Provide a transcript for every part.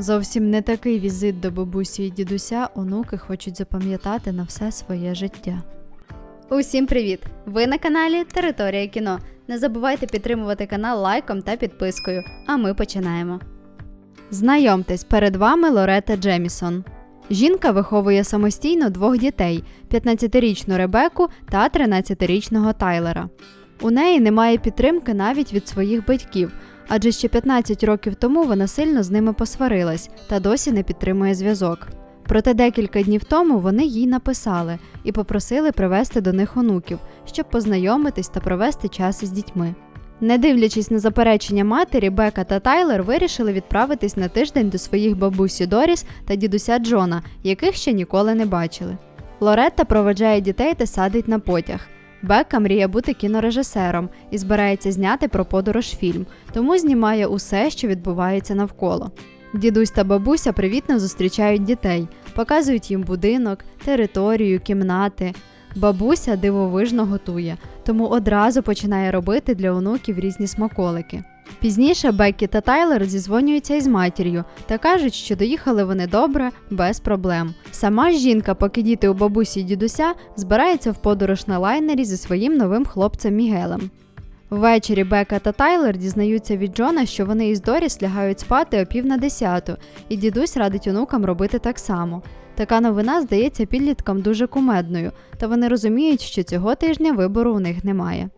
Зовсім не такий візит до бабусі і дідуся онуки хочуть запам'ятати на все своє життя. Усім привіт! Ви на каналі Територія кіно. Не забувайте підтримувати канал лайком та підпискою. А ми починаємо. Знайомтесь, перед вами Лорета Джемісон. Жінка виховує самостійно двох дітей: 15-річну Ребеку та 13-річного Тайлера. У неї немає підтримки навіть від своїх батьків, адже ще 15 років тому вона сильно з ними посварилась та досі не підтримує зв'язок. Проте декілька днів тому вони їй написали і попросили привезти до них онуків, щоб познайомитись та провести час із дітьми. Не дивлячись на заперечення матері, Бека та Тайлер вирішили відправитись на тиждень до своїх бабусі Доріс та дідуся Джона, яких ще ніколи не бачили. Лоретта проведжає дітей та садить на потяг. Бека мріє бути кінорежисером і збирається зняти про подорож фільм, тому знімає усе, що відбувається навколо. Дідусь та бабуся привітно зустрічають дітей, показують їм будинок, територію, кімнати. Бабуся дивовижно готує, тому одразу починає робити для онуків різні смаколики. Пізніше Беккі та Тайлер зізвонюються із матір'ю та кажуть, що доїхали вони добре, без проблем. Сама жінка, поки діти у бабусі й дідуся, збирається в подорож на лайнері зі своїм новим хлопцем Мігелем. Ввечері Бека та Тайлер дізнаються від Джона, що вони із Доріс лягають спати о пів на десяту, і дідусь радить онукам робити так само. Така новина здається підліткам дуже кумедною, та вони розуміють, що цього тижня вибору у них немає.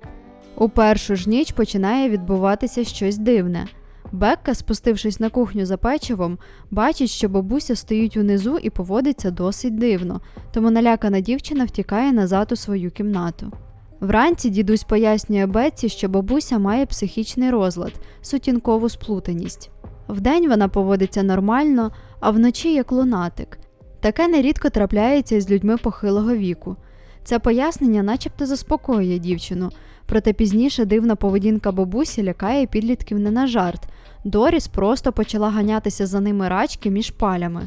У першу ж ніч починає відбуватися щось дивне. Бекка, спустившись на кухню за печивом, бачить, що бабуся стоїть унизу і поводиться досить дивно, тому налякана дівчина втікає назад у свою кімнату. Вранці дідусь пояснює Бетці, що бабуся має психічний розлад, сутінкову сплутаність. Вдень вона поводиться нормально, а вночі як лунатик. Таке нерідко трапляється із людьми похилого віку. Це пояснення начебто заспокоює дівчину, проте пізніше дивна поведінка бабусі лякає підлітків не на жарт. Доріс просто почала ганятися за ними рачки між палями.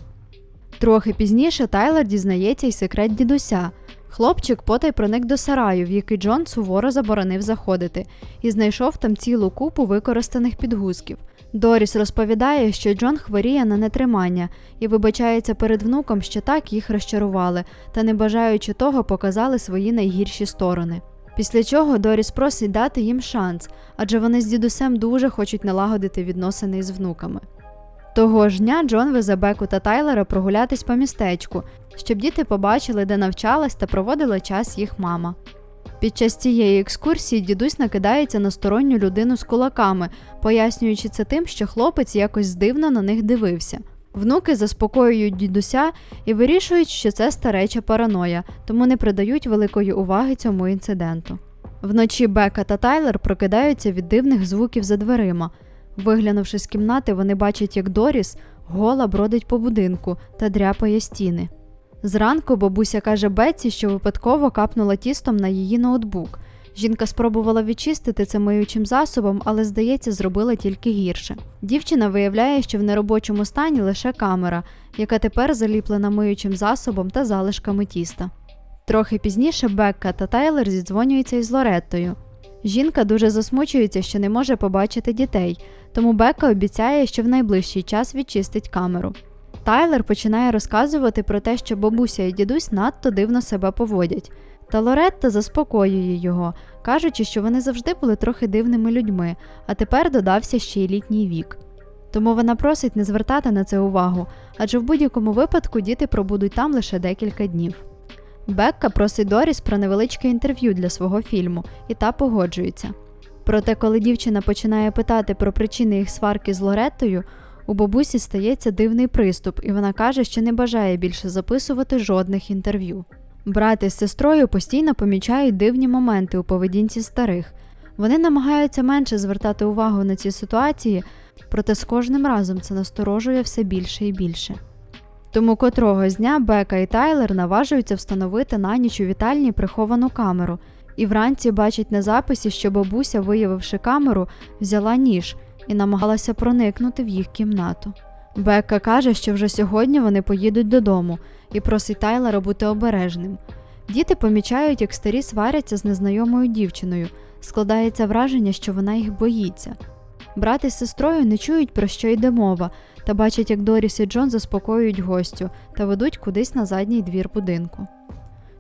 Трохи пізніше Тайлер дізнається й секрет дідуся. Хлопчик потай проник до сараю, в який Джон суворо заборонив заходити, і знайшов там цілу купу використаних підгузків. Доріс розповідає, що Джон хворіє на нетримання і вибачається перед внуком, що так їх розчарували, та не бажаючи того, показали свої найгірші сторони. Після чого Доріс просить дати їм шанс, адже вони з дідусем дуже хочуть налагодити відносини із внуками. Того ж дня Джон везе Беку та Тайлера прогулятись по містечку, щоб діти побачили, де навчалась та проводила час їх мама. Під час цієї екскурсії дідусь накидається на сторонню людину з кулаками, пояснюючи це тим, що хлопець якось дивно на них дивився. Внуки заспокоюють дідуся і вирішують, що це стареча параноя, тому не придають великої уваги цьому інциденту. Вночі Бека та Тайлер прокидаються від дивних звуків за дверима. Виглянувши з кімнати, вони бачать, як Доріс гола бродить по будинку та дряпає стіни. Зранку бабуся каже Бетці, що випадково капнула тістом на її ноутбук. Жінка спробувала відчистити це миючим засобом, але, здається, зробила тільки гірше. Дівчина виявляє, що в неробочому стані лише камера, яка тепер заліплена миючим засобом та залишками тіста. Трохи пізніше Бекка та Тайлер зідзвонюються із Лореттою. Жінка дуже засмучується, що не може побачити дітей, тому Бека обіцяє, що в найближчий час відчистить камеру. Тайлер починає розказувати про те, що бабуся і дідусь надто дивно себе поводять. Та Лоретта заспокоює його, кажучи, що вони завжди були трохи дивними людьми, а тепер додався ще й літній вік. Тому вона просить не звертати на це увагу, адже в будь-якому випадку діти пробудуть там лише декілька днів. Бекка просить Доріс про невеличке інтерв'ю для свого фільму, і та погоджується. Проте, коли дівчина починає питати про причини їх сварки з Лореттою, у бабусі стається дивний приступ, і вона каже, що не бажає більше записувати жодних інтерв'ю. Брати з сестрою постійно помічають дивні моменти у поведінці старих. Вони намагаються менше звертати увагу на ці ситуації, проте з кожним разом це насторожує все більше і більше. Тому котрогось дня Бека і Тайлер наважуються встановити на ніч у вітальні приховану камеру, і вранці бачать на записі, що бабуся, виявивши камеру, взяла ніж і намагалася проникнути в їх кімнату. Бекка каже, що вже сьогодні вони поїдуть додому і просить Тайлера бути обережним. Діти помічають, як старі сваряться з незнайомою дівчиною. Складається враження, що вона їх боїться. Брат із сестрою не чують, про що йде мова, та бачить, як Доріс і Джон заспокоюють гостю та ведуть кудись на задній двір будинку.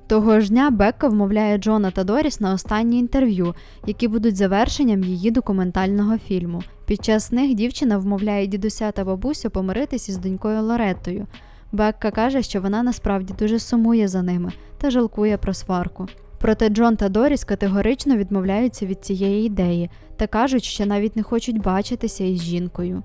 Того ж дня Бекка вмовляє Джона та Доріс на останні інтерв'ю, які будуть завершенням її документального фільму. Під час них дівчина вмовляє дідуся та бабусю помиритись із донькою Лореттою. Бекка каже, що вона насправді дуже сумує за ними та жалкує про сварку. Проте Джон та Доріс категорично відмовляються від цієї ідеї та кажуть, що навіть не хочуть бачитися із жінкою.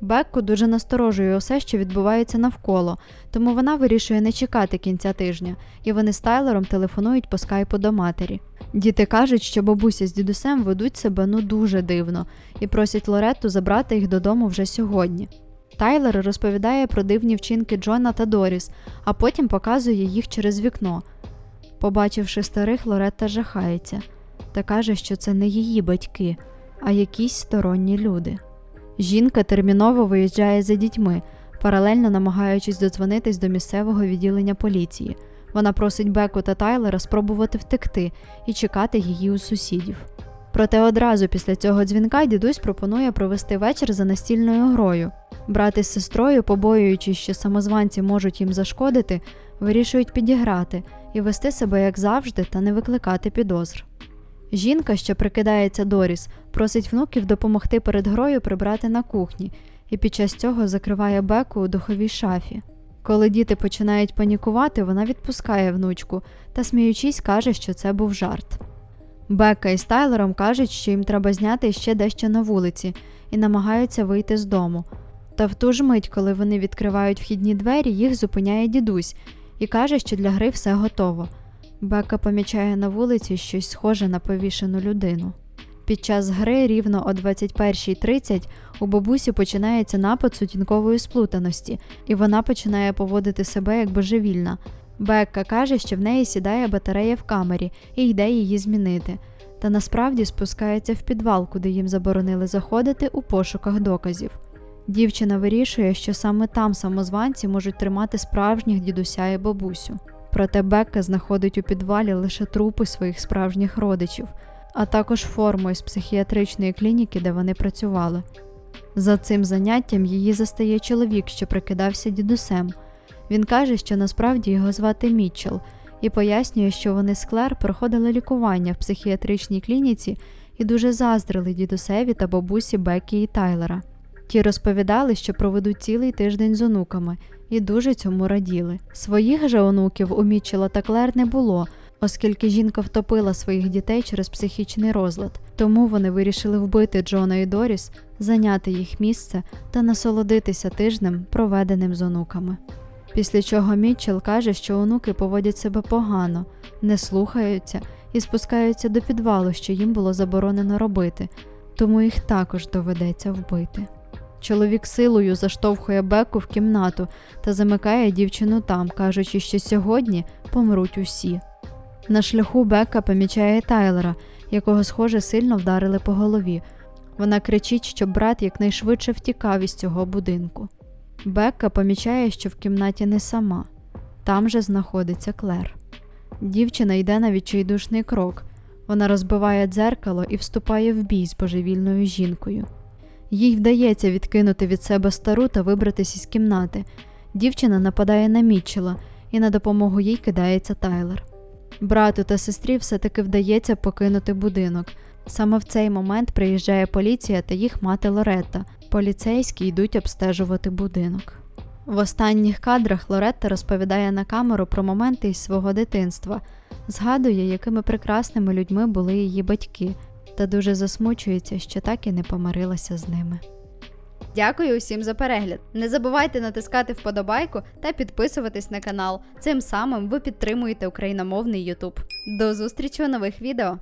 Бекку дуже насторожує усе, що відбувається навколо, тому вона вирішує не чекати кінця тижня, і вони з Тайлером телефонують по скайпу до матері. Діти кажуть, що бабуся з дідусем ведуть себе ну дуже дивно і просять Лоретту забрати їх додому вже сьогодні. Тайлер розповідає про дивні вчинки Джона та Доріс, а потім показує їх через вікно. Побачивши старих, Лоретта жахається та каже, що це не її батьки, а якісь сторонні люди. Жінка терміново виїжджає за дітьми, паралельно намагаючись додзвонитись до місцевого відділення поліції. Вона просить Беку та Тайлера спробувати втекти і чекати її у сусідів. Проте одразу після цього дзвінка дідусь пропонує провести вечір за настільною грою. Брат із сестрою, побоюючись, що самозванці можуть їм зашкодити, вирішують підіграти і вести себе як завжди та не викликати підозр. Жінка, що прикидається Доріс, просить внуків допомогти перед грою прибрати на кухні і під час цього закриває беку у духовій шафі. Коли діти починають панікувати, вона відпускає внучку та, сміючись, каже, що це був жарт. Бека із Тайлером кажуть, що їм треба зняти ще дещо на вулиці, і намагаються вийти з дому. Та в ту ж мить, коли вони відкривають вхідні двері, їх зупиняє дідусь і каже, що для гри все готово. Бека помічає на вулиці щось схоже на повішену людину. Під час гри рівно о 21.30 у бабусі починається напад сутінкової сплутаності, і вона починає поводити себе як божевільна. Бекка каже, що в неї сідає батарея в камері і йде її змінити. Та насправді спускається в підвал, куди їм заборонили заходити у пошуках доказів. Дівчина вирішує, що саме там самозванці можуть тримати справжніх дідуся і бабусю. Проте Бекка знаходить у підвалі лише трупи своїх справжніх родичів, а також форму із психіатричної клініки, де вони працювали. За цим заняттям її застає чоловік, що прикидався дідусем. Він каже, що насправді його звати Мітчел, і пояснює, що вони з Клер проходили лікування в психіатричній клініці і дуже заздрили дідусеві та бабусі Бекі і Тайлера. Ті розповідали, що проведуть цілий тиждень з онуками, і дуже цьому раділи. Своїх же онуків у Мітчела та Клер не було, оскільки жінка втопила своїх дітей через психічний розлад. Тому вони вирішили вбити Джона і Доріс, зайняти їх місце та насолодитися тижнем, проведеним з онуками. Після чого Мітчел каже, що онуки поводять себе погано, не слухаються і спускаються до підвалу, що їм було заборонено робити, тому їх також доведеться вбити. Чоловік силою заштовхує Беку в кімнату та замикає дівчину там, кажучи, що сьогодні помруть усі. На шляху Бека помічає Тайлера, якого, схоже, сильно вдарили по голові. Вона кричить, щоб брат якнайшвидше втікав із цього будинку. Бекка помічає, що в кімнаті не сама, там же знаходиться Клер. Дівчина йде на відчайдушний крок. Вона розбиває дзеркало і вступає в бій з божевільною жінкою. Їй вдається відкинути від себе стару та вибратись із кімнати. Дівчина нападає на Мітчела, і на допомогу їй кидається Тайлер. Брату та сестрі все-таки вдається покинути будинок. Саме в цей момент приїжджає поліція та їх мати Лоретта. Поліцейські йдуть обстежувати будинок. В останніх кадрах Лоретта розповідає на камеру про моменти із свого дитинства, згадує, якими прекрасними людьми були її батьки, та дуже засмучується, що так і не помирилася з ними. Дякую усім за перегляд. Не забувайте натискати вподобайку та підписуватись на канал. Цим самим ви підтримуєте україномовний YouTube. До зустрічі у нових відео!